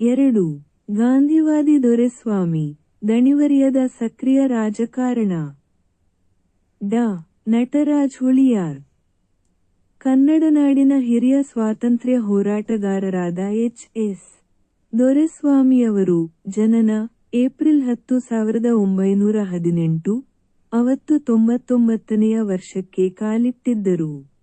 ಎರಡು. ಗಾಂಧಿವಾದಿ ದೊರೆಸ್ವಾಮಿ, ದಣಿವರಿಯದ ಸಕ್ರಿಯ ರಾಜಕಾರಣ. ಡಾ. ನಟರಾಜ್ ಹುಳಿಯಾರ್. ಕನ್ನಡ ನಾಡಿನ ಹಿರಿಯ ಸ್ವಾತಂತ್ರ್ಯ ಹೋರಾಟಗಾರರಾದ ಎಚ್. ಎಸ್. ದೊರೆಸ್ವಾಮಿಯವರು ಜನನ ಏಪ್ರಿಲ್ ಹತ್ತು ಸಾವಿರದ ಒಂಬೈನೂರ ಹದಿನೆಂಟು, ಅವತ್ತು ತೊಂಬತ್ತೊಂಬತ್ತನೆಯ ವರ್ಷಕ್ಕೆ ಕಾಲಿಟ್ಟಿದ್ದರು.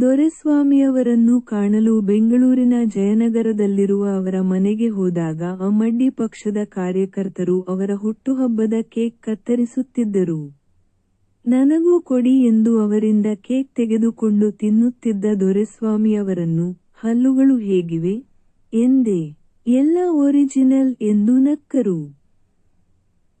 ದೊರೆಸ್ವಾಮಿಯವರನ್ನು ಕಾಣಲು ಬೆಂಗಳೂರಿನ ಜಯನಗರದಲ್ಲಿರುವ ಅವರ ಮನೆಗೆ ಹೋದಾಗ ಅಮ್ಮಡ್ಡಿ ಪಕ್ಷದ ಕಾರ್ಯಕರ್ತರು ಅವರ ಹುಟ್ಟುಹಬ್ಬದ ಕೇಕ್ ಕತ್ತರಿಸುತ್ತಿದ್ದರು. ನನಗೂ ಕೊಡಿ ಎಂದು ಅವರಿಂದ ಕೇಕ್ ತೆಗೆದುಕೊಂಡು ತಿನ್ನುತ್ತಿದ್ದ ದೊರೆಸ್ವಾಮಿಯವರನ್ನು, ಹಲ್ಲುಗಳು ಹೇಗಿವೆ? ಎಂದೆ, ಎಲ್ಲ ಒರಿಜಿನಲ್ ಎಂದು ನಕ್ಕರು.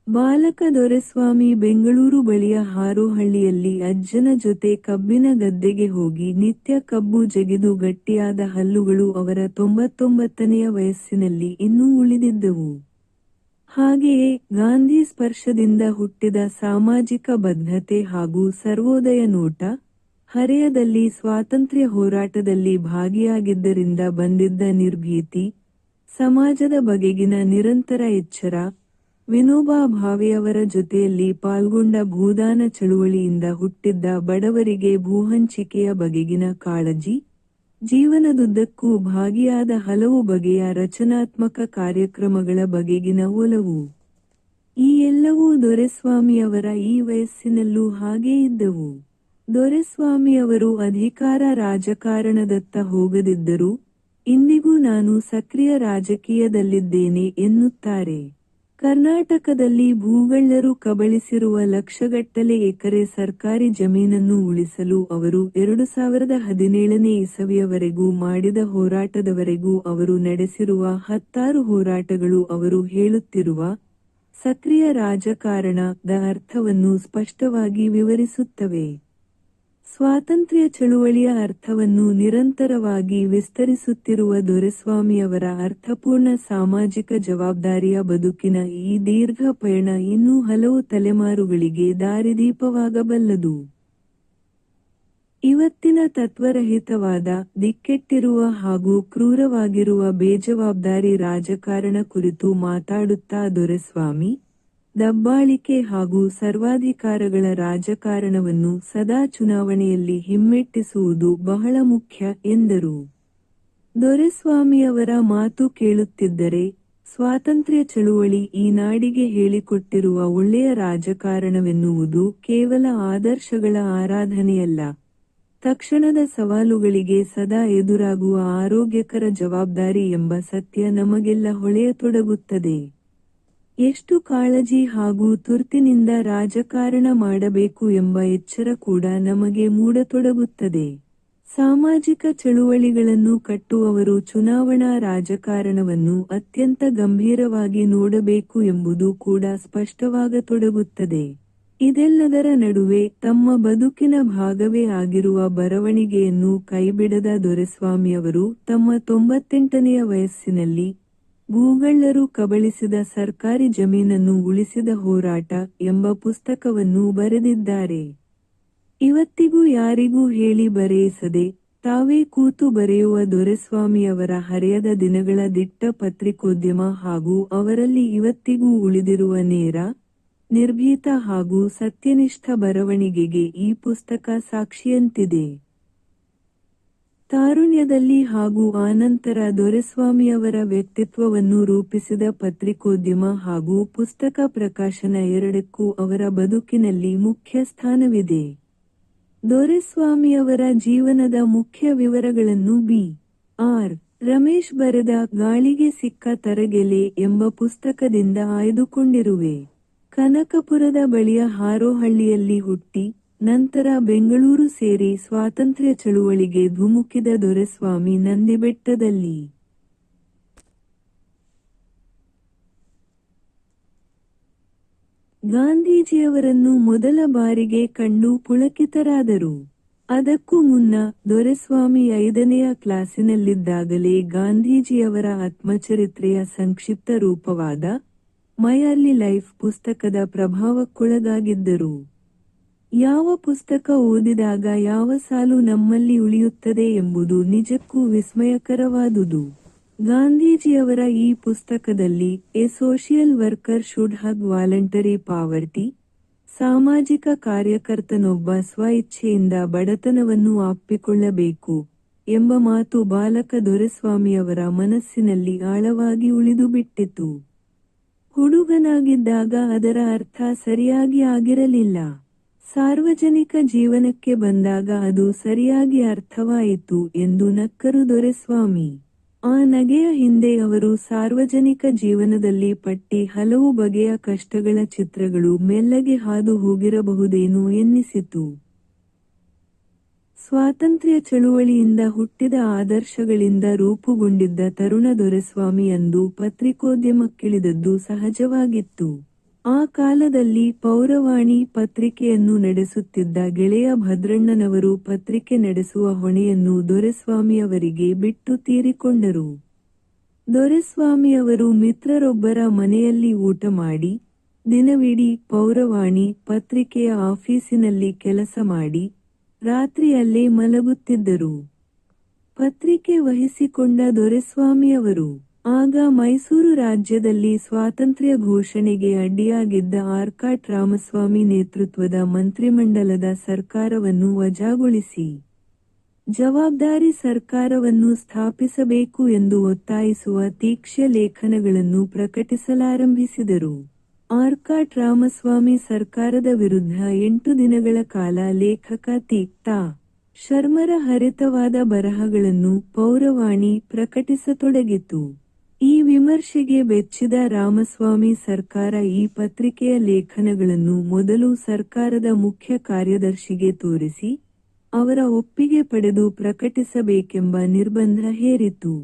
ಬಾಲಕ ದೊರೆಸ್ವಾಮಿ ಬೆಂಗಳೂರು ಬಳಿಯ ಹಾರೋಹಳ್ಳಿಯಲ್ಲಿ ಅಜ್ಜನ ಜೊತೆ ಕಬ್ಬಿನ ಗದ್ದೆಗೆ ಹೋಗಿ ನಿತ್ಯ ಕಬ್ಬು ಜಗಿದು ಗಟ್ಟಿಯಾದ ಹಲ್ಲುಗಳು ಅವರ ತೊಂಬತ್ತೊಂಬತ್ತನೆಯ ವಯಸ್ಸಿನಲ್ಲಿ ಇನ್ನೂ ಉಳಿದಿದ್ದವು. ಹಾಗೆಯೇ ಗಾಂಧಿ ಸ್ಪರ್ಶದಿಂದ ಹುಟ್ಟಿದ ಸಾಮಾಜಿಕ ಬದ್ಧತೆ ಹಾಗೂ ಸರ್ವೋದಯ ನೋಟ, ಹರೆಯದಲ್ಲಿ ಸ್ವಾತಂತ್ರ್ಯ ಹೋರಾಟದಲ್ಲಿ ಭಾಗಿಯಾಗಿದ್ದರಿಂದ ಬಂದಿದ್ದ ನಿರ್ಭೀತಿ, ಸಮಾಜದ ಬಗೆಗಿನ ನಿರಂತರ ಎಚ್ಚರ ವಿನೋಬಾ ಭಾವೆಯವರ ಜೊತೆಯಲ್ಲಿ ಪಾಲ್ಗೊಂಡ ಭೂದಾನ ಚಳುವಳಿಯಿಂದ ಹುಟ್ಟಿದ್ದ ಬಡವರಿಗೆ ಭೂಹಂಚಿಕೆಯ ಬಗೆಗಿನ ಕಾಳಜಿ, ಜೀವನದುದ್ದಕ್ಕೂ ಭಾಗಿಯಾದ ಹಲವು ಬಗೆಯ ರಚನಾತ್ಮಕ ಕಾರ್ಯಕ್ರಮಗಳ ಬಗೆಗಿನ ಒಲವು. ಈ ಎಲ್ಲವೂ ದೊರೆಸ್ವಾಮಿಯವರ ಈ ವಯಸ್ಸಿನಲ್ಲೂ ಹಾಗೇ ಇದ್ದವು. ದೊರೆಸ್ವಾಮಿಯವರು ಅಧಿಕಾರ ರಾಜಕಾರಣದತ್ತ ಹೋಗದಿದ್ದರೂ, ಇಂದಿಗೂ ನಾನು ಸಕ್ರಿಯ ರಾಜಕೀಯದಲ್ಲಿದ್ದೇನೆ ಎನ್ನುತ್ತಾರೆ. ಕರ್ನಾಟಕದಲ್ಲಿ ಭೂಗಳ್ಳರು ಕಬಳಿಸಿರುವ ಲಕ್ಷಗಟ್ಟಲೆ ಎಕರೆ ಸರ್ಕಾರಿ ಜಮೀನನ್ನು ಉಳಿಸಲು ಅವರು ಎರಡು ಸಾವಿರದ ಹದಿನೇಳನೇ ಇಸವಿಯವರೆಗೂ ಮಾಡಿದ ಹೋರಾಟದವರೆಗೂ ಅವರು ನಡೆಸಿರುವ ಹತ್ತಾರು ಹೋರಾಟಗಳು ಅವರು ಹೇಳುತ್ತಿರುವ ಸಕ್ರಿಯ ರಾಜಕಾರಣದ ಅರ್ಥವನ್ನು ಸ್ಪಷ್ಟವಾಗಿ ವಿವರಿಸುತ್ತವೆ. ಸ್ವಾತಂತ್ರ್ಯ ಚಳುವಳಿಯ ಅರ್ಥವನ್ನು ನಿರಂತರವಾಗಿ ವಿಸ್ತರಿಸುತ್ತಿರುವ ದೊರೆಸ್ವಾಮಿಯವರ ಅರ್ಥಪೂರ್ಣ ಸಾಮಾಜಿಕ ಜವಾಬ್ದಾರಿಯ ಬದುಕಿನ ಈ ದೀರ್ಘ ಪಯಣ ಇನ್ನೂ ಹಲವು ತಲೆಮಾರುಗಳಿಗೆ ದಾರಿದೀಪವಾಗಬಲ್ಲದು. ಇವತ್ತಿನ ತತ್ವರಹಿತವಾದ, ದಿಕ್ಕೆಟ್ಟಿರುವ ಹಾಗೂ ಕ್ರೂರವಾಗಿರುವ ಬೇಜವಾಬ್ದಾರಿ ರಾಜಕಾರಣ ಕುರಿತು ಮಾತಾಡುತ್ತಾ ದೊರೆಸ್ವಾಮಿ ದಬ್ಬಾಳಿಕೆ ಹಾಗೂ ಸರ್ವಾಧಿಕಾರಗಳ ರಾಜಕಾರಣವನ್ನು ಸದಾ ಚುನಾವಣೆಯಲ್ಲಿ ಹಿಮ್ಮೆಟ್ಟಿಸುವುದು ಬಹಳ ಮುಖ್ಯ, ಎಂದರು. ದೊರೆಸ್ವಾಮಿಯವರ ಮಾತು ಕೇಳುತ್ತಿದ್ದರೆ, ಸ್ವಾತಂತ್ರ್ಯ ಚಳುವಳಿ ಈ ನಾಡಿಗೆ ಹೇಳಿಕೊಟ್ಟಿರುವ ಒಳ್ಳೆಯ ರಾಜಕಾರಣವೆನ್ನುವುದು ಕೇವಲ ಆದರ್ಶಗಳ ಆರಾಧನೆಯಲ್ಲ. ತಕ್ಷಣದ ಸವಾಲುಗಳಿಗೆ ಸದಾ ಎದುರಾಗುವ ಆರೋಗ್ಯಕರ ಜವಾಬ್ದಾರಿ ಎಂಬ ಸತ್ಯ ನಮಗೆಲ್ಲ ಹೊಳೆಯತೊಡಗುತ್ತದೆ. ಎಷ್ಟು ಕಾಳಜಿ ಹಾಗೂ ತುರ್ತಿನಿಂದ ರಾಜಕಾರಣ ಮಾಡಬೇಕು ಎಂಬ ಎಚ್ಚರ ಕೂಡ ನಮಗೆ ಮೂಡತೊಡಗುತ್ತದೆ. ಸಾಮಾಜಿಕ ಚಳುವಳಿಗಳನ್ನು ಕಟ್ಟುವವರು ಚುನಾವಣಾ ರಾಜಕಾರಣವನ್ನು ಅತ್ಯಂತ ಗಂಭೀರವಾಗಿ ನೋಡಬೇಕು ಎಂಬುದು ಕೂಡ ಸ್ಪಷ್ಟವಾಗತೊಡಗುತ್ತದೆ. ಇದೆಲ್ಲದರ ನಡುವೆ ತಮ್ಮ ಬದುಕಿನ ಭಾಗವೇ ಆಗಿರುವ ಬರವಣಿಗೆಯನ್ನು ಕೈಬಿಡದ ದೊರೆಸ್ವಾಮಿಯವರು ತಮ್ಮ ತೊಂಬತ್ತೆಂಟನೆಯ ವಯಸ್ಸಿನಲ್ಲಿ ಭೂಗಳ್ಳರು ಕಬಳಿಸಿದ ಸರ್ಕಾರಿ ಜಮೀನನ್ನು ಉಳಿಸಿದ ಹೋರಾಟ ಎಂಬ ಪುಸ್ತಕವನ್ನು ಬರೆದಿದ್ದಾರೆ. ಇವತ್ತಿಗೂ ಯಾರಿಗೂ ಹೇಳಿ ಬರೆಯಿಸದೆ ತಾವೇ ಕೂತು ಬರೆಯುವ ದೊರೆಸ್ವಾಮಿಯವರ ಹರೆಯದ ದಿನಗಳ ದಿಟ್ಟ ಪತ್ರಿಕೋದ್ಯಮ ಹಾಗೂ ಅವರಲ್ಲಿ ಇವತ್ತಿಗೂ ಉಳಿದಿರುವ ನೇರ, ನಿರ್ಭೀತ ಹಾಗೂ ಸತ್ಯನಿಷ್ಠ ಬರವಣಿಗೆಗೆ ಈ ಪುಸ್ತಕ ಸಾಕ್ಷಿಯಂತಿದೆ. ತಾರುಣ್ಯದಲ್ಲಿ ಹಾಗೂ ಆನಂತರ ದೊರೆಸ್ವಾಮಿಯವರ ವ್ಯಕ್ತಿತ್ವವನ್ನು ರೂಪಿಸಿದ ಪತ್ರಿಕೋದ್ಯಮ ಹಾಗೂ ಪುಸ್ತಕ ಪ್ರಕಾಶನ ಎರಡಕ್ಕೂ ಅವರ ಬದುಕಿನಲ್ಲಿ ಮುಖ್ಯ ಸ್ಥಾನವಿದೆ. ದೊರೆಸ್ವಾಮಿಯವರ ಜೀವನದ ಮುಖ್ಯ ವಿವರಗಳನ್ನು ಬಿ. ಆರ್. ರಮೇಶ್ ಬರೆದ ಗಾಳಿಗೆ ಸಿಕ್ಕ ತರಗೆಲೆ ಎಂಬ ಪುಸ್ತಕದಿಂದ ಆಯ್ದುಕೊಂಡಿರುವೆ. ಕನಕಪುರದ ಬಳಿಯ ಹಾರೋಹಳ್ಳಿಯಲ್ಲಿ ಹುಟ್ಟಿ ನಂತರ ಬೆಂಗಳೂರು ಸೇರಿ ಸ್ವಾತಂತ್ರ್ಯ ಚಳುವಳಿಗೆ ಧುಮುಕಿದ ದೊರೆಸ್ವಾಮಿ ನಂದಿಬೆಟ್ಟದಲ್ಲಿ. ಗಾಂಧೀಜಿಯವರನ್ನು ಮೊದಲ ಬಾರಿಗೆ ಕಂಡು ಪುಳಕಿತರಾದರು. ಅದಕ್ಕೂ ಮುನ್ನ ದೊರೆಸ್ವಾಮಿ ಐದನೆಯ ಕ್ಲಾಸಿನಲ್ಲಿದ್ದಾಗಲೇ ಗಾಂಧೀಜಿಯವರ ಆತ್ಮಚರಿತ್ರೆಯ ಸಂಕ್ಷಿಪ್ತ ರೂಪವಾದ ಮೈ ಅರ್ಲಿ ಲೈಫ್ ಪುಸ್ತಕದ ಪ್ರಭಾವಕ್ಕೊಳಗಾಗಿದ್ದರು. ಯಾವ ಪುಸ್ತಕ ಓದಿದಾಗ ಯಾವ ಸಾಲು ನಮ್ಮಲ್ಲಿ ಉಳಿಯುತ್ತದೆ ಎಂಬುದು ನಿಜಕ್ಕೂ ವಿಸ್ಮಯಕರವಾದುದು. ಗಾಂಧೀಜಿಯವರ ಈ ಪುಸ್ತಕದಲ್ಲಿ a social worker should hug voluntary poverty, ಸಾಮಾಜಿಕ ಕಾರ್ಯಕರ್ತನೊಬ್ಬ ಸ್ವ ಇಚ್ಛೆಯಿಂದ ಬಡತನವನ್ನು ಆಪ್ಪಿಕೊಳ್ಳಬೇಕು ಎಂಬ ಮಾತು ಬಾಲಕ ದೊರೆಸ್ವಾಮಿಯವರ ಮನಸ್ಸಿನಲ್ಲಿ ಆಳವಾಗಿ ಉಳಿದುಬಿಟ್ಟಿತು. ಹುಡುಗನಾಗಿದ್ದಾಗ ಅದರ ಅರ್ಥ ಸರಿಯಾಗಿ ಆಗಿರಲಿಲ್ಲ. ಸಾರ್ವಜನಿಕ ಜೀವನಕ್ಕೆ ಬಂದಾಗ ಅದು ಸರಿಯಾಗಿ ಅರ್ಥವಾಯಿತು ಎಂದು ನಕ್ಕರು ದೊರೆಸ್ವಾಮಿ ಆ ನಗೆಯ ಹಿಂದೆ ಅವರು ಸಾರ್ವಜನಿಕ ಜೀವನದಲ್ಲಿ ಪಟ್ಟಿ ಹಲವು ಬಗೆಯ ಕಷ್ಟಗಳ ಚಿತ್ರಗಳು ಮೆಲ್ಲಗೆ ಹಾದು ಹೋಗಿರಬಹುದೇನೋ ಎನ್ನಿಸಿತು. ಸ್ವಾತಂತ್ರ್ಯ ಚಳುವಳಿಯಿಂದ ಹುಟ್ಟಿದ ಆದರ್ಶಗಳಿಂದ ರೂಪುಗೊಂಡಿದ್ದ ತರುಣ ದೊರೆಸ್ವಾಮಿ ಅಂದು ಪತ್ರಿಕೋದ್ಯಮಕ್ಕಿಳಿದದ್ದು ಸಹಜವಾಗಿತ್ತು. ಆ ಕಾಲದಲ್ಲಿ ಪೌರವಾಣಿ ಪತ್ರಿಕೆಯನ್ನು ನಡೆಸುತ್ತಿದ್ದ ಗೆಳೆಯ ಭದ್ರಣ್ಣನವರು ಪತ್ರಿಕೆ ನಡೆಸುವ ಹೊಣೆಯನ್ನು ದೊರೆಸ್ವಾಮಿಯವರಿಗೆ ಬಿಟ್ಟು ತೀರಿಕೊಂಡರು. ದೊರೆಸ್ವಾಮಿಯವರು ಮಿತ್ರರೊಬ್ಬರ ಮನೆಯಲ್ಲಿ ಊಟ ಮಾಡಿ, ದಿನವಿಡೀ ಪೌರವಾಣಿ ಪತ್ರಿಕೆಯ ಆಫೀಸಿನಲ್ಲಿ ಕೆಲಸ ಮಾಡಿ, ರಾತ್ರಿಯಲ್ಲೇ ಮಲಗುತ್ತಿದ್ದರು. ಪತ್ರಿಕೆ ವಹಿಸಿಕೊಂಡ ದೊರೆಸ್ವಾಮಿಯವರು ಆಗ ಮೈಸೂರು ರಾಜ್ಯದಲ್ಲಿ ಸ್ವಾತಂತ್ರ್ಯ ಘೋಷಣೆಗೆ ಅಡ್ಡಿಯಾಗಿದ್ದ ಆರ್ಕಾಟ್ ರಾಮಸ್ವಾಮಿ ನೇತೃತ್ವದ ಮಂತ್ರಿಮಂಡಲದ ಸರ್ಕಾರವನ್ನು ವಜಾಗೊಳಿಸಿ. ಜವಾಬ್ದಾರಿ ಸರ್ಕಾರವನ್ನು ಸ್ಥಾಪಿಸಬೇಕು ಎಂದು ಒತ್ತಾಯಿಸುವ ತೀಕ್ಷ್ಯ ಲೇಖನಗಳನ್ನು ಪ್ರಕಟಿಸಲಾರಂಭಿಸಿದರು. ಆರ್ಕಾಟ್ ರಾಮಸ್ವಾಮಿ ಸರ್ಕಾರದ ವಿರುದ್ಧ ಎಂಟು ದಿನಗಳ ಕಾಲ ಲೇಖಕ ತೀಕ್ತಾ, ಶರ್ಮರ ಹರಿತವಾದ ಬರಹಗಳನ್ನು ಪೌರವಾಣಿ ಪ್ರಕಟಿಸತೊಡಗಿತು. ಈ ವಿಮರ್ಶೆಗೆ ಬೆಚ್ಚಿದ ರಾಮಸ್ವಾಮಿ ಸರ್ಕಾರ ಈ ಪತ್ರಿಕೆಯ ಲೇಖನಗಳನ್ನು ಮೊದಲು ಸರ್ಕಾರದ ಮುಖ್ಯ ಕಾರ್ಯದರ್ಶಿಗೆ ತೋರಿಸಿ, ಅವರ ಒಪ್ಪಿಗೆ ಪಡೆದು ಪ್ರಕಟಿಸಬೇಕೆಂಬ ನಿರ್ಬಂಧ ಹೇರಿತು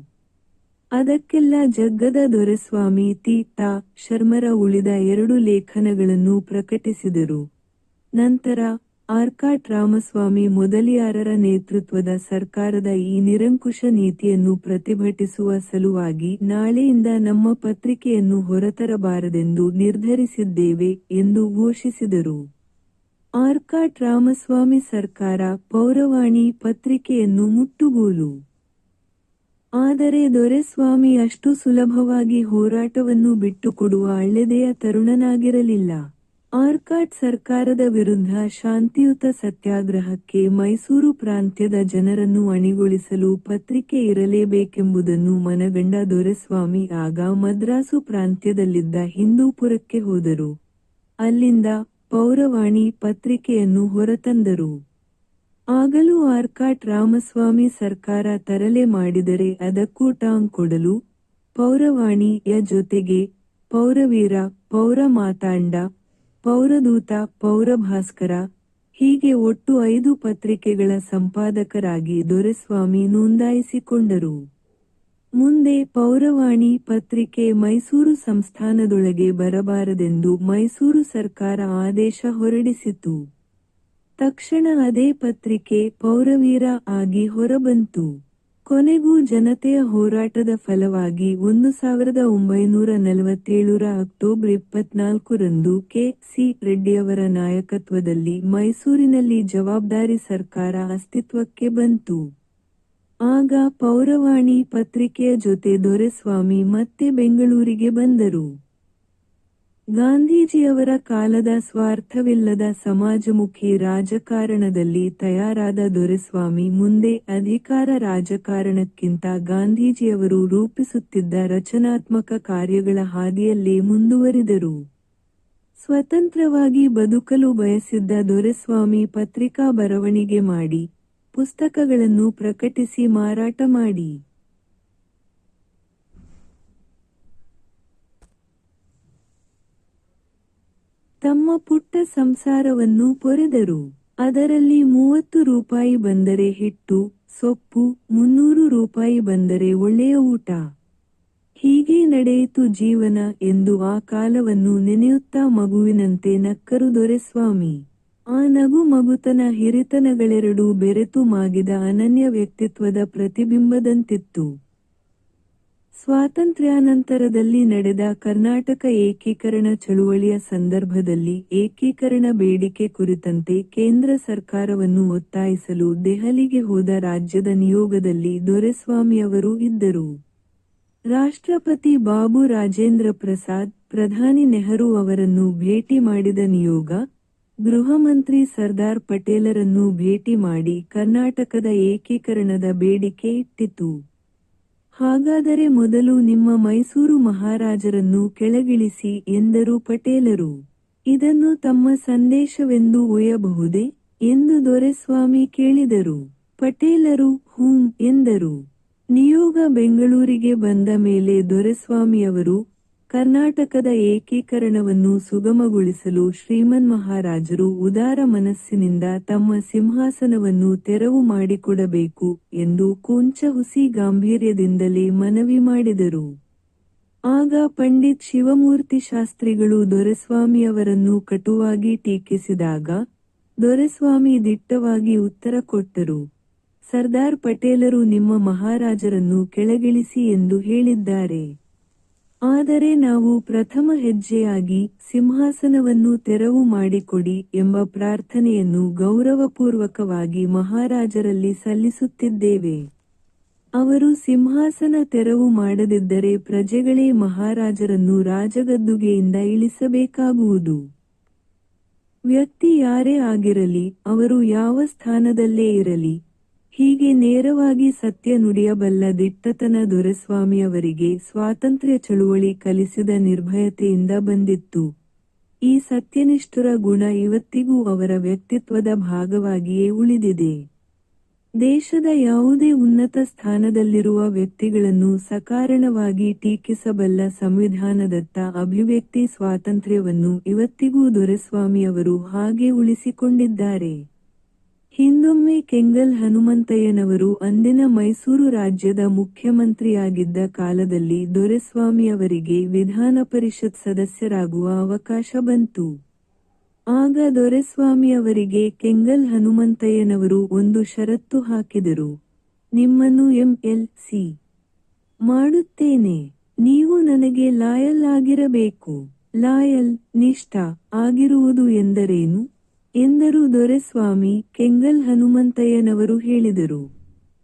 ಅದಕ್ಕೆಲ್ಲ ಜಗ್ಗದ ದೊರೆಸ್ವಾಮಿ ತೀತಾ ಶರ್ಮರ ಉಳಿದ ಎರಡು ಲೇಖನಗಳನ್ನು ಪ್ರಕಟಿಸಿದರು. ನಂತರ ಆರ್ಕಾಟ್ ರಾಮಸ್ವಾಮಿ ಮೊದಲಿಯಾರರ ನೇತೃತ್ವದ ಸರ್ಕಾರದ ಈ ನಿರಂಕುಶ ನೀತಿಯನ್ನು ಪ್ರತಿಭಟಿಸುವ ಸಲುವಾಗಿ ನಾಳೆಯಿಂದ ನಮ್ಮ ಪತ್ರಿಕೆಯನ್ನು ಹೊರತರಬಾರದೆಂದು ನಿರ್ಧರಿಸಿದ್ದೇವೆ ಎಂದು ಘೋಷಿಸಿದರು. ಆರ್ಕಾಟ್ ರಾಮಸ್ವಾಮಿ ಸರ್ಕಾರ ಪೌರವಾಣಿ ಪತ್ರಿಕೆಯನ್ನು ಮುಟ್ಟುಗೋಲು. ಆದರೆ ದೊರೆಸ್ವಾಮಿ ಅಷ್ಟು ಸುಲಭವಾಗಿ ಹೋರಾಟವನ್ನು ಬಿಟ್ಟುಕೊಡುವ ಅಳ್ಳೆದೆಯ ತರುಣನಾಗಿರಲಿಲ್ಲ. ಆರ್ಕಾಟ್ ಸರ್ಕಾರದ ವಿರುದ್ಧ ಶಾಂತಿಯುತ ಸತ್ಯಾಗ್ರಹಕ್ಕೆ ಮೈಸೂರು ಪ್ರಾಂತ್ಯದ ಜನರನ್ನು ಅಣಿಗೊಳಿಸಲು ಪತ್ರಿಕೆ ಇರಲೇಬೇಕೆಂಬುದನ್ನು ಮನಗಂಡ ದೊರೆಸ್ವಾಮಿ ಆಗ ಮದ್ರಾಸು ಪ್ರಾಂತ್ಯದಲ್ಲಿದ್ದ ಹಿಂದೂಪುರಕ್ಕೆ ಹೋದರು. ಅಲ್ಲಿಂದ ಪೌರವಾಣಿ ಪತ್ರಿಕೆಯನ್ನು ಹೊರತಂದರು. ಆಗಲೂ ಆರ್ಕಾಟ್ ರಾಮಸ್ವಾಮಿ ಸರ್ಕಾರ ತರಲೆ ಮಾಡಿದರೆ ಅದಕ್ಕೂ ಟಾಂಗ್ ಕೊಡಲು ಪೌರವಾಣಿಯ ಜೊತೆಗೆ ಪೌರವೀರ ಪೌರ ಮಾತಾಂಡ ಪೌರದೂತ ಪೌರಭಾಸ್ಕರ, ಹೀಗೆ ಒಟ್ಟು ಐದು ಪತ್ರಿಕೆಗಳ ಸಂಪಾದಕರಾಗಿ ದೊರೆಸ್ವಾಮಿ ನೋಂದಾಯಿಸಿಕೊಂಡರು. ಮುಂದೆ ಪೌರವಾಣಿ ಪತ್ರಿಕೆ ಮೈಸೂರು ಸಂಸ್ಥಾನದೊಳಗೆ ಬರಬಾರದೆಂದು ಮೈಸೂರು ಸರ್ಕಾರ ಆದೇಶ ಹೊರಡಿಸಿತು ತಕ್ಷಣ ಅದೇ ಪತ್ರಿಕೆ ಪೌರವೀರ ಆಗಿ ಹೊರಬಂತು. ಕೊನೆಗೂ ಜನತೆಯ ಹೋರಾಟದ ಫಲವಾಗಿ ಒಂದು ಸಾವಿರದ ಒಂಬೈನೂರ ನಲವತ್ತೇಳರ ಅಕ್ಟೋಬರ್ ಇಪ್ಪತ್ನಾಲ್ಕರಂದು ಕೆ. ಸಿ. ರೆಡ್ಡಿಯವರ ನಾಯಕತ್ವದಲ್ಲಿ ಮೈಸೂರಿನಲ್ಲಿ ಜವಾಬ್ದಾರಿ ಸರ್ಕಾರ ಅಸ್ತಿತ್ವಕ್ಕೆ ಬಂತು. ಆಗ ಪೌರವಾಣಿ ಪತ್ರಿಕೆಯ ಜೊತೆ ದೊರೆಸ್ವಾಮಿ ಮತ್ತೆ ಬೆಂಗಳೂರಿಗೆ ಬಂದರು. ಗಾಂಧೀಜಿಯವರ ಕಾಲದ ಸ್ವಾರ್ಥವಿಲ್ಲದ ಸಮಾಜಮುಖಿ ರಾಜಕಾರಣದಲ್ಲಿ ತಯಾರಾದ ದೊರೆಸ್ವಾಮಿ ಮುಂದೆ ಅಧಿಕಾರ ರಾಜಕಾರಣಕ್ಕಿಂತ ಗಾಂಧೀಜಿಯವರು ರೂಪಿಸುತ್ತಿದ್ದ ರಚನಾತ್ಮಕ ಕಾರ್ಯಗಳ ಹಾದಿಯಲ್ಲೇ ಮುಂದುವರಿದರು. ಸ್ವತಂತ್ರವಾಗಿ ಬದುಕಲು ಬಯಸಿದ್ದ ದೊರೆಸ್ವಾಮಿ ಪತ್ರಿಕಾ ಬರವಣಿಗೆ ಮಾಡಿ, ಪುಸ್ತಕಗಳನ್ನು ಪ್ರಕಟಿಸಿ ಮಾರಾಟ ಮಾಡಿ. ತಮ್ಮ ಪುಟ್ಟ ಸಂಸಾರವನ್ನು ಪೊರೆದರು. ಅದರಲ್ಲಿ ಮೂವತ್ತು ರೂಪಾಯಿ ಬಂದರೆ ಹಿಟ್ಟು, ಸೊಪ್ಪು, ಮುನ್ನೂರು ರೂಪಾಯಿ ಬಂದರೆ ಒಳ್ಳೆಯ ಊಟ. ಹೀಗೆ ನಡೆಯಿತು ಜೀವನ ಎಂದು ಆ ಕಾಲವನ್ನು ನೆನೆಯುತ್ತಾ ಮಗುವಿನಂತೆ ನಕ್ಕರು ದೊರೆಸ್ವಾಮಿ. ಆ ನಗು ಮಗುತನ ಹಿರಿತನಗಳೆರಡೂ ಬೆರೆತು ಮಾಗಿದ ಅನನ್ಯ ವ್ಯಕ್ತಿತ್ವದ ಪ್ರತಿಬಿಂಬದಂತಿತ್ತು. ಸ್ವಾತಂತ್ರ್ಯಾನಂತರದಲ್ಲಿ ನಡೆದ ಕರ್ನಾಟಕ ಏಕೀಕರಣ ಚಳುವಳಿಯ ಸಂದರ್ಭದಲ್ಲಿ ಏಕೀಕರಣ ಬೇಡಿಕೆ ಕುರಿತಂತೆ ಕೇಂದ್ರ ಸರ್ಕಾರವನ್ನು ಒತ್ತಾಯಿಸಲು ದೆಹಲಿಗೆ ಹೋದ ರಾಜ್ಯದ ನಿಯೋಗದಲ್ಲಿ ದೊರೆಸ್ವಾಮಿಯವರು ಇದ್ದರು. ರಾಷ್ಟ್ರಪತಿ ಬಾಬು ರಾಜೇಂದ್ರ ಪ್ರಸಾದ್, ಪ್ರಧಾನಿ ನೆಹರು ಅವರನ್ನು ಭೇಟಿ ಮಾಡಿದ ನಿಯೋಗ, ಗೃಹ ಮಂತ್ರಿ ಸರ್ದಾರ್ ಪಟೇಲರನ್ನು ಭೇಟಿ ಮಾಡಿ ಕರ್ನಾಟಕದ ಏಕೀಕರಣದ ಬೇಡಿಕೆ ಇಟ್ಟಿತು. ಹಾಗಾದರೆ ಮೊದಲು ನಿಮ್ಮ ಮೈಸೂರು ಮಹಾರಾಜರನ್ನು ಕೆಳಗಿಳಿಸಿ ಎಂದರು ಪಟೇಲರು. ಇದನ್ನು ತಮ್ಮ ಸಂದೇಶವೆಂದು ಒಯ್ಯಬಹುದೇ? ಎಂದು ದೊರೆಸ್ವಾಮಿ ಕೇಳಿದರು. ಪಟೇಲರು, ಹೂಂ, ಎಂದರು. ನಿಯೋಗ ಬೆಂಗಳೂರಿಗೆ ಬಂದ ಮೇಲೆ ದೊರೆಸ್ವಾಮಿಯವರು ಕರ್ನಾಟಕದ ಏಕೀಕರಣವನ್ನು ಸುಗಮಗೊಳಿಸಲು ಶ್ರೀಮನ್ ಮಹಾರಾಜರು ಉದಾರ ಮನಸ್ಸಿನಿಂದ ತಮ್ಮ ಸಿಂಹಾಸನವನ್ನು ತೆರವು ಮಾಡಿಕೊಡಬೇಕು ಎಂದು ಕೊಂಚ ಹುಸಿ ಗಾಂಭೀರ್ಯದಿಂದಲೇ ಮನವಿ ಮಾಡಿದರು. ಆಗ ಪಂಡಿತ್ ಶಿವಮೂರ್ತಿ ಶಾಸ್ತ್ರಿಗಳು ದೊರೆಸ್ವಾಮಿಯವರನ್ನು ಕಟುವಾಗಿ ಟೀಕಿಸಿದಾಗ ದೊರೆಸ್ವಾಮಿ ದಿಟ್ಟವಾಗಿ ಉತ್ತರ ಕೊಟ್ಟರು. ಸರ್ದಾರ್ ಪಟೇಲರು ನಿಮ್ಮ ಮಹಾರಾಜರನ್ನು ಕೆಳಗಿಳಿಸಿ ಎಂದು ಹೇಳಿದ್ದಾರೆ. ಆದರೆ ನಾವು ಪ್ರಥಮ ಹೆಜ್ಜೆಯಾಗಿ ಸಿಂಹಾಸನವನ್ನು ತೆರವು ಮಾಡಿಕೊಡಿ ಎಂಬ ಪ್ರಾರ್ಥನೆಯನ್ನು ಗೌರವಪೂರ್ವಕವಾಗಿ ಮಹಾರಾಜರಲ್ಲಿ ಸಲ್ಲಿಸುತ್ತಿದ್ದೇವೆ. ಅವರು ಸಿಂಹಾಸನ ತೆರವು ಮಾಡದಿದ್ದರೆ ಪ್ರಜೆಗಳೇ ಮಹಾರಾಜರನ್ನು ರಾಜಗದ್ದುಗೆಯಿಂದ ಇಳಿಸಬೇಕಾಗುವುದು. ವ್ಯಕ್ತಿ ಯಾರೇ ಆಗಿರಲಿ, ಅವರು ಯಾವ ಸ್ಥಾನದಲ್ಲೇ ಇರಲಿ ಹೀಗೆ ನೇರವಾಗಿ ಸತ್ಯ ನುಡಿಯಬಲ್ಲ ದಿಟ್ಟತನ ದೊರೆಸ್ವಾಮಿಯವರಿಗೆ ಸ್ವಾತಂತ್ರ್ಯ ಚಳುವಳಿ ಕಲಿಸಿದ ನಿರ್ಭಯತೆಯಿಂದ ಬಂದಿತ್ತು. ಈ ಸತ್ಯನಿಷ್ಠುರ ಗುಣ ಇವತ್ತಿಗೂ ಅವರ ವ್ಯಕ್ತಿತ್ವದ ಭಾಗವಾಗಿಯೇ ಉಳಿದಿದೆ. ದೇಶದ ಯಾವುದೇ ಉನ್ನತ ಸ್ಥಾನದಲ್ಲಿರುವ ವ್ಯಕ್ತಿಗಳನ್ನು ಸಕಾರಣವಾಗಿ ಟೀಕಿಸಬಲ್ಲ ಸಂವಿಧಾನದತ್ತ ಅಭಿವ್ಯಕ್ತಿ ಸ್ವಾತಂತ್ರ್ಯವನ್ನು ಇವತ್ತಿಗೂ ದೊರೆಸ್ವಾಮಿಯವರು ಹಾಗೆ ಉಳಿಸಿಕೊಂಡಿದ್ದಾರೆ. ಹಿಂದೊಮ್ಮೆ ಕೆಂಗಲ್ ಹನುಮಂತಯ್ಯನವರು ಅಂದಿನ ಮೈಸೂರು ರಾಜ್ಯದ ಮುಖ್ಯಮಂತ್ರಿಯಾಗಿದ್ದ ಕಾಲದಲ್ಲಿ ದೊರೆಸ್ವಾಮಿಯವರಿಗೆ ವಿಧಾನ ಪರಿಷತ್ ಸದಸ್ಯರಾಗುವ ಅವಕಾಶ ಬಂತು. ಆಗ ದೊರೆಸ್ವಾಮಿಯವರಿಗೆ ಕೆಂಗಲ್ ಹನುಮಂತಯ್ಯನವರು ಒಂದು ಷರತ್ತು ಹಾಕಿದರು. ನಿಮ್ಮನ್ನು ಎಂಎಲ್ ಸಿ ಮಾಡುತ್ತೇನೆ. ನೀವು ನನಗೆ ಲಾಯಲ್ ಆಗಿರಬೇಕು ಲಾಯಲ್ ನಿಷ್ಠ ಆಗಿರುವುದು ಎಂದರೇನು? ಎಂದರು ದೊರೆಸ್ವಾಮಿ ಕೆಂಗಲ್ ಹನುಮಂತಯ್ಯನವರು ಹೇಳಿದರು.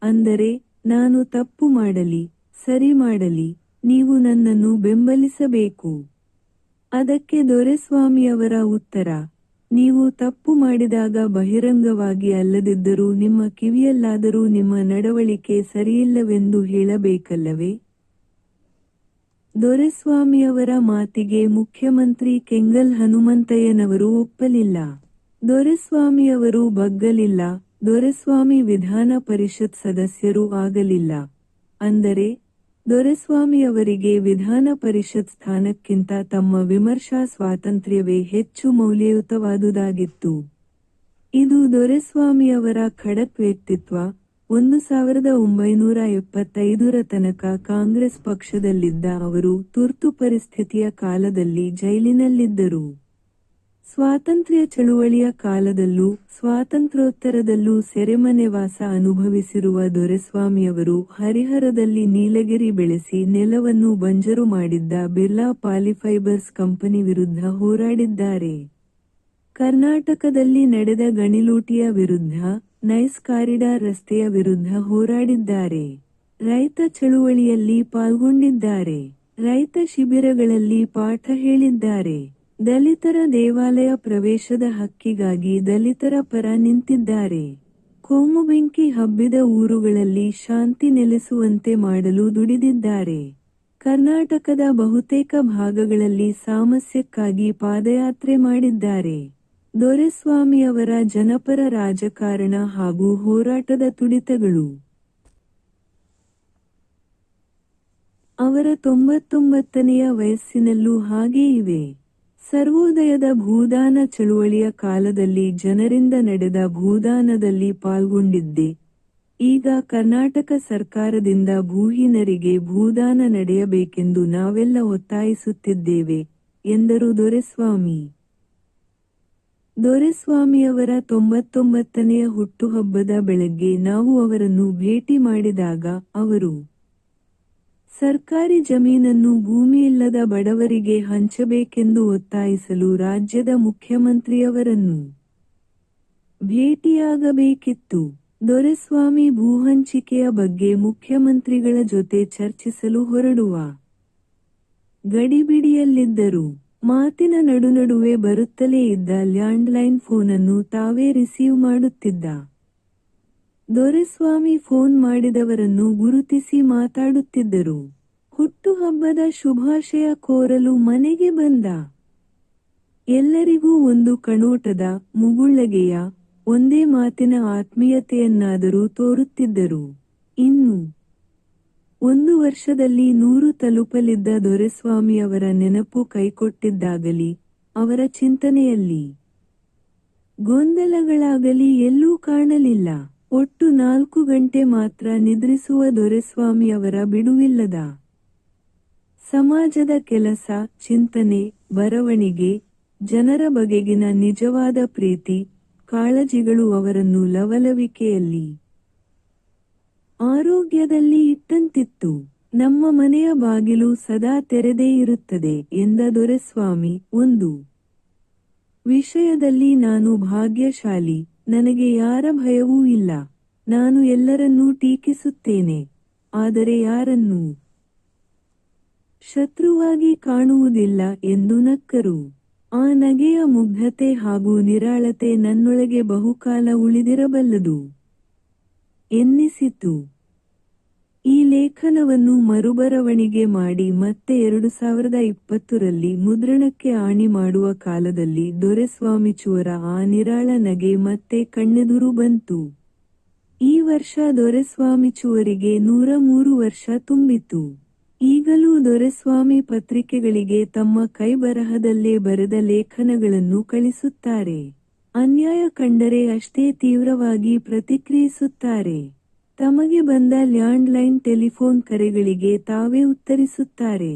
ಅಂದರೆ, ನಾನು ತಪ್ಪು ಮಾಡಲಿ, ಸರಿ ಮಾಡಲಿ, ನೀವು ನನ್ನನ್ನು ಬೆಂಬಲಿಸಬೇಕು. ಅದಕ್ಕೆ ದೊರೆಸ್ವಾಮಿಯವರ ಉತ್ತರ, ನೀವು ತಪ್ಪು ಮಾಡಿದಾಗ ಬಹಿರಂಗವಾಗಿ ಅಲ್ಲದಿದ್ದರೂ ನಿಮ್ಮ ಕಿವಿಯಲ್ಲಾದರೂ ನಿಮ್ಮ ನಡವಳಿಕೆ ಸರಿಯಿಲ್ಲವೆಂದು ಹೇಳಬೇಕಲ್ಲವೇ? ದೊರೆಸ್ವಾಮಿಯವರ ಮಾತಿಗೆ ಮುಖ್ಯಮಂತ್ರಿ ಕೆಂಗಲ್ ಹನುಮಂತಯ್ಯನವರು ಒಪ್ಪಲಿಲ್ಲ. ದೊರೆಸ್ವಾಮಿಯವರು ಬಗ್ಗಲಿಲ್ಲ, ದೊರೆಸ್ವಾಮಿ ವಿಧಾನ ಪರಿಷತ್ ಸದಸ್ಯರೂ ಆಗಲಿಲ್ಲ. ಅಂದರೆ, ದೊರೆಸ್ವಾಮಿಯವರಿಗೆ ವಿಧಾನ ಪರಿಷತ್ ಸ್ಥಾನಕ್ಕಿಂತ ತಮ್ಮ ವಿಮರ್ಶಾ ಸ್ವಾತಂತ್ರ್ಯವೇ ಹೆಚ್ಚು ಮೌಲ್ಯಯುತವಾದುದಾಗಿತ್ತು. ಇದು ದೊರೆಸ್ವಾಮಿಯವರ ಖಡಕ್ ವ್ಯಕ್ತಿತ್ವ. ಒಂದು ಸಾವಿರದ ಒಂಬೈನೂರ ಎಪ್ಪತ್ತೈದರ ತನಕ ಕಾಂಗ್ರೆಸ್ ಪಕ್ಷದಲ್ಲಿದ್ದ ಅವರು ತುರ್ತು ಪರಿಸ್ಥಿತಿಯ ಕಾಲದಲ್ಲಿ ಜೈಲಿನಲ್ಲಿದ್ದರು. ಸ್ವಾತಂತ್ರ್ಯ ಚಳುವಳಿಯ ಕಾಲದಲ್ಲೂ, ಸ್ವಾತಂತ್ರ್ಯೋತ್ತರದಲ್ಲೂ ಸೆರೆಮನೆವಾಸ ಅನುಭವಿಸಿರುವ ದೊರೆಸ್ವಾಮಿಯವರು ಹರಿಹರದಲ್ಲಿ ನೀಲಗಿರಿ ಬೆಳೆಸಿ ನೆಲವನ್ನು ಬಂಜರು ಮಾಡಿದ್ದ ಬಿರ್ಲಾ ಪಾಲಿಫೈಬರ್ಸ್ ಕಂಪನಿ ವಿರುದ್ಧ ಹೋರಾಡಿದ್ದಾರೆ. ಕರ್ನಾಟಕದಲ್ಲಿ ನಡೆದ ಗಣಿಲೂಟಿಯ ವಿರುದ್ಧ, ನೈಸ್ ಕಾರಿಡಾರ್ ರಸ್ತೆಯ ವಿರುದ್ಧ ಹೋರಾಡಿದ್ದಾರೆ. ರೈತ ಚಳುವಳಿಯಲ್ಲಿ ಪಾಲ್ಗೊಂಡಿದ್ದಾರೆ. ರೈತ ಶಿಬಿರಗಳಲ್ಲಿ ಪಾಠ ಹೇಳಿದ್ದಾರೆ. ದಲಿತರ ದೇವಾಲಯ ಪ್ರವೇಶದ ಹಕ್ಕಿಗಾಗಿ ದಲಿತರ ಪರ ನಿಂತಿದ್ದಾರೆ. ಕೋಮು ಬೆಂಕಿ ಹಬ್ಬಿದ ಊರುಗಳಲ್ಲಿ ಶಾಂತಿ ನೆಲೆಸುವಂತೆ ಮಾಡಲು ದುಡಿದಿದ್ದಾರೆ. ಕರ್ನಾಟಕದ ಬಹುತೇಕ ಭಾಗಗಳಲ್ಲಿ ಸಾಮಸ್ಯಕ್ಕಾಗಿ ಪಾದಯಾತ್ರೆ ಮಾಡಿದ್ದಾರೆ. ದೊರೆಸ್ವಾಮಿಯವರ ಜನಪರ ರಾಜಕಾರಣ ಹಾಗೂ ಹೋರಾಟದ ತುಡಿತಗಳು. ಅವರ ತೊಂಬತ್ತೊಂಬತ್ತನೆಯ ವಯಸ್ಸಿನಲ್ಲೂ ಹಾಗೇ ಇವೆ. ಸರ್ವೋದಯದ ಭೂದಾನ ಚಳುವಳಿಯ ಕಾಲದಲ್ಲಿ ಜನರಿಂದ ನಡೆದ ಭೂದಾನದಲ್ಲಿ ಪಾಲ್ಗೊಂಡಿದ್ದೆ. ಈಗ ಕರ್ನಾಟಕ ಸರ್ಕಾರದಿಂದ ಭೂಹೀನರಿಗೆ ಭೂದಾನ ನಡೆಯಬೇಕೆಂದು ನಾವೆಲ್ಲ ಒತ್ತಾಯಿಸುತ್ತಿದ್ದೇವೆ, ಎಂದರು ದೊರೆಸ್ವಾಮಿ. ದೊರೆಸ್ವಾಮಿಯವರ ತೊಂಬತ್ತೊಂಬತ್ತನೆಯ ಹುಟ್ಟುಹಬ್ಬದ ಬೆಳಗ್ಗೆ ನಾವು ಅವರನ್ನು ಭೇಟಿ ಮಾಡಿದಾಗ ಅವರು ಸರ್ಕಾರಿ ಜಮೀನನ್ನು ಭೂಮಿಯಿಲ್ಲದ ಬಡವರಿಗೆ ಹಂಚಬೇಕೆಂದು ಒತ್ತಾಯಿಸಲು ರಾಜ್ಯದ ಮುಖ್ಯಮಂತ್ರಿಯವರನ್ನು ಭೇಟಿಯಾಗಬೇಕಿತ್ತು. ದೊರೆಸ್ವಾಮಿ ಭೂಹಂಚಿಕೆಯ ಬಗ್ಗೆ ಮುಖ್ಯಮಂತ್ರಿಗಳ ಜೊತೆ ಚರ್ಚಿಸಲು ಹೊರಡುವ ಗಡಿಬಿಡಿಯಲ್ಲಿದ್ದರು ಮಾತಿನ ನಡುನಡುವೆ ಬರುತ್ತಲೇ ಇದ್ದ ಲ್ಯಾಂಡ್ಲೈನ್ ಫೋನನ್ನು ತಾವೇ ರಿಸೀವ್ ಮಾಡುತ್ತಿದ್ದ. ದೊರೆಸ್ವಾಮಿ ಫೋನ್ ಮಾಡಿದವರನ್ನು ಗುರುತಿಸಿ ಮಾತಾಡುತ್ತಿದ್ದರು. ಹುಟ್ಟುಹಬ್ಬದ ಶುಭಾಶಯ ಕೋರಲು ಮನೆಗೆ ಬಂದ. ಎಲ್ಲರಿಗೂ ಒಂದು ಕಣೋಟದ ಮುಗುಳ್ಳಗೆಯ ಒಂದೇ ಮಾತಿನ ಆತ್ಮೀಯತೆಯನ್ನಾದರೂ ತೋರುತ್ತಿದ್ದರು. ಇನ್ನು, ಒಂದು ವರ್ಷದಲ್ಲಿ ನೂರು ತಲುಪಲಿದ್ದ ದೊರೆಸ್ವಾಮಿಯವರ ನೆನಪು ಕೈಕೊಟ್ಟಿದ್ದಾಗಲಿ, ಅವರ ಚಿಂತನೆಯಲ್ಲಿ ಗೊಂದಲಗಳಾಗಲಿ ಎಲ್ಲೂ ಕಾಣಲಿಲ್ಲ. ಒಟ್ಟು ನಾಲ್ಕು ಗಂಟೆ ಮಾತ್ರ ನಿದ್ರಿಸುವ ದೊರೆಸ್ವಾಮಿಯವರ ಬಿಡುವಿಲ್ಲದ. ಸಮಾಜದ ಕೆಲಸ, ಚಿಂತನೆ, ಬರವಣಿಗೆ, ಜನರ ಬಗೆಗಿನ ನಿಜವಾದ ಪ್ರೀತಿ, ಕಾಳಜಿಗಳು ಅವರನ್ನು ಲವಲವಿಕೆಯಲ್ಲಿ ಆರೋಗ್ಯದಲ್ಲಿ ಇಟ್ಟಂತಿತ್ತು. ನಮ್ಮ ಮನೆಯ ಬಾಗಿಲು ಸದಾ ತೆರೆದೇ ಇರುತ್ತದೆ ಎಂದ ದೊರೆಸ್ವಾಮಿ ಒಂದು ವಿಷಯದಲ್ಲಿ ನಾನು ಭಾಗ್ಯಶಾಲಿ. ನನಗೆ ಯಾರ ಭಯವೂ ಇಲ್ಲ. ನಾನು ಎಲ್ಲರನ್ನೂ ಟೀಕಿಸುತ್ತೇನೆ. ಆದರೆ ಯಾರನ್ನೂ? ಶತ್ರುವಾಗಿ ಕಾಣುವುದಿಲ್ಲ ಎಂದು ನಕ್ಕರು. ಆ ನಗೆಯ ಮುಗ್ಧತೆ ಹಾಗೂ ನಿರಾಳತೆ ನನ್ನೊಳಗೆ ಬಹುಕಾಲ ಉಳಿದಿರಬಲ್ಲದು. ಎನ್ನಿಸಿತು. ಈ ಲೇಖನವನ್ನು ಮರುಬರವಣಿಗೆ ಮಾಡಿ ಮತ್ತೆ ಎರಡು ಸಾವಿರದ ಇಪ್ಪತ್ತರಲ್ಲಿ ಮುದ್ರಣಕ್ಕೆ ಆಣಿ ಮಾಡುವ ಕಾಲದಲ್ಲಿ ದೊರೆಸ್ವಾಮಿಚುವರ ಆ ನಿರಾಳ ನಗೆ ಮತ್ತೆ ಕಣ್ಣೆದುರು ಬಂತು. ಈ ವರ್ಷ ದೊರೆಸ್ವಾಮಿಚುವರಿಗೆ ನೂರ ಮೂರು ವರ್ಷ ತುಂಬಿತು. ಈಗಲೂ ದೊರೆಸ್ವಾಮಿ ಪತ್ರಿಕೆಗಳಿಗೆ ತಮ್ಮ ಕೈಬರಹದಲ್ಲೇ ಬರೆದ ಲೇಖನಗಳನ್ನು ಕಳಿಸುತ್ತಾರೆ. ಅನ್ಯಾಯ ಕಂಡರೆ ಅಷ್ಟೇ ತೀವ್ರವಾಗಿ ಪ್ರತಿಕ್ರಿಯಿಸುತ್ತಾರೆ. ತಮಗೆ ಬಂದ ಲ್ಯಾಂಡ್ಲೈನ್ ಟೆಲಿಫೋನ್ ಕರೆಗಳಿಗೆ ತಾವೇ ಉತ್ತರಿಸುತ್ತಾರೆ.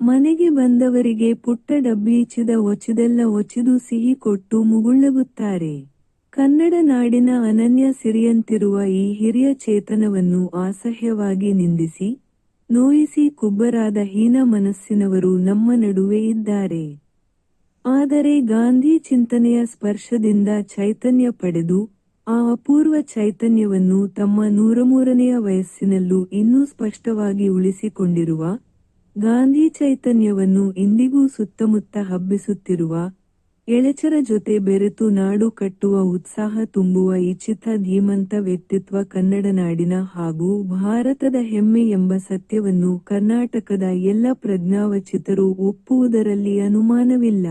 ಮನೆಗೆ ಬಂದವರಿಗೆ ಪುಟ್ಟ ಡಬ್ಬಿಯಿಚಿದ ಒಚದೆಲ್ಲ ಒಚಿದು ಸಿಹಿ ಕೊಟ್ಟು ಮುಗುಳ್ಳಗುತ್ತಾರೆ ಕನ್ನಡ ನಾಡಿನ ಅನನ್ಯ ಸಿರಿಯಂತಿರುವ ಈ ಹಿರಿಯ ಚೇತನವನ್ನು ಅಸಹ್ಯವಾಗಿ ನಿಂದಿಸಿ, ನೋಯಿಸಿ ಕುಬ್ಬರಾದ ಹೀನ ಮನಸ್ಸಿನವರು ನಮ್ಮ ನಡುವೆ ಇದ್ದಾರೆ. ಆದರೆ ಗಾಂಧಿ ಚಿಂತನೆಯ ಸ್ಪರ್ಶದಿಂದ ಚೈತನ್ಯ ಪಡೆದು ಆ ಅಪೂರ್ವ ಚೈತನ್ಯವನ್ನು ತಮ್ಮ ನೂರ ಮೂರನೆಯ ವಯಸ್ಸಿನಲ್ಲೂ ಇನ್ನೂ ಸ್ಪಷ್ಟವಾಗಿ ಉಳಿಸಿಕೊಂಡಿರುವ, ಗಾಂಧಿ ಚೈತನ್ಯವನ್ನು ಇಂದಿಗೂ ಸುತ್ತಮುತ್ತ ಹಬ್ಬಿಸುತ್ತಿರುವ, ಎಳೆಚರ ಜೊತೆ ಬೆರೆತು ನಾಡು ಕಟ್ಟುವ ಉತ್ಸಾಹ ತುಂಬುವ ಇಚ್ಛಿತ ಧೀಮಂತ ವ್ಯಕ್ತಿತ್ವ ಕನ್ನಡ ನಾಡಿನ ಹಾಗೂ ಭಾರತದ ಹೆಮ್ಮೆ ಎಂಬ ಸತ್ಯವನ್ನು ಕರ್ನಾಟಕದ ಎಲ್ಲ ಪ್ರಜ್ಞಾವಚಿತರು ಒಪ್ಪುವುದರಲ್ಲಿ ಅನುಮಾನವಿಲ್ಲ.